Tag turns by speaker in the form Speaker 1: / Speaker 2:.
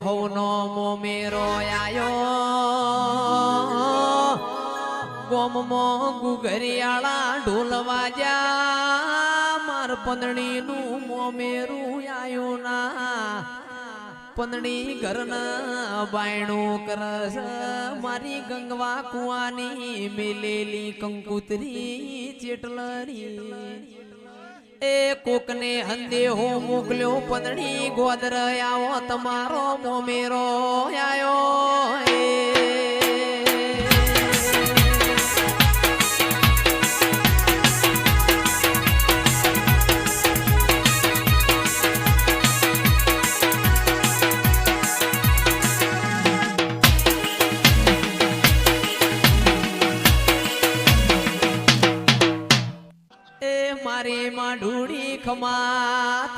Speaker 1: હવનો મોમેરો આયો ગોમમો ગુગરિયાળા ઢોલ વાજ્યા માર પંદણીનું મોમેરું આયો ના પંદણી ઘરના બાયણું કરસ મારી ગંગવા કુવાની મેલેલી કંકુતરી ચેટલરી એ કોકને હંદે હો મોકલ્યો પંદડી ગોદર આવો તમારો મોમેરો. મારી માં ઢૂડી ખમાત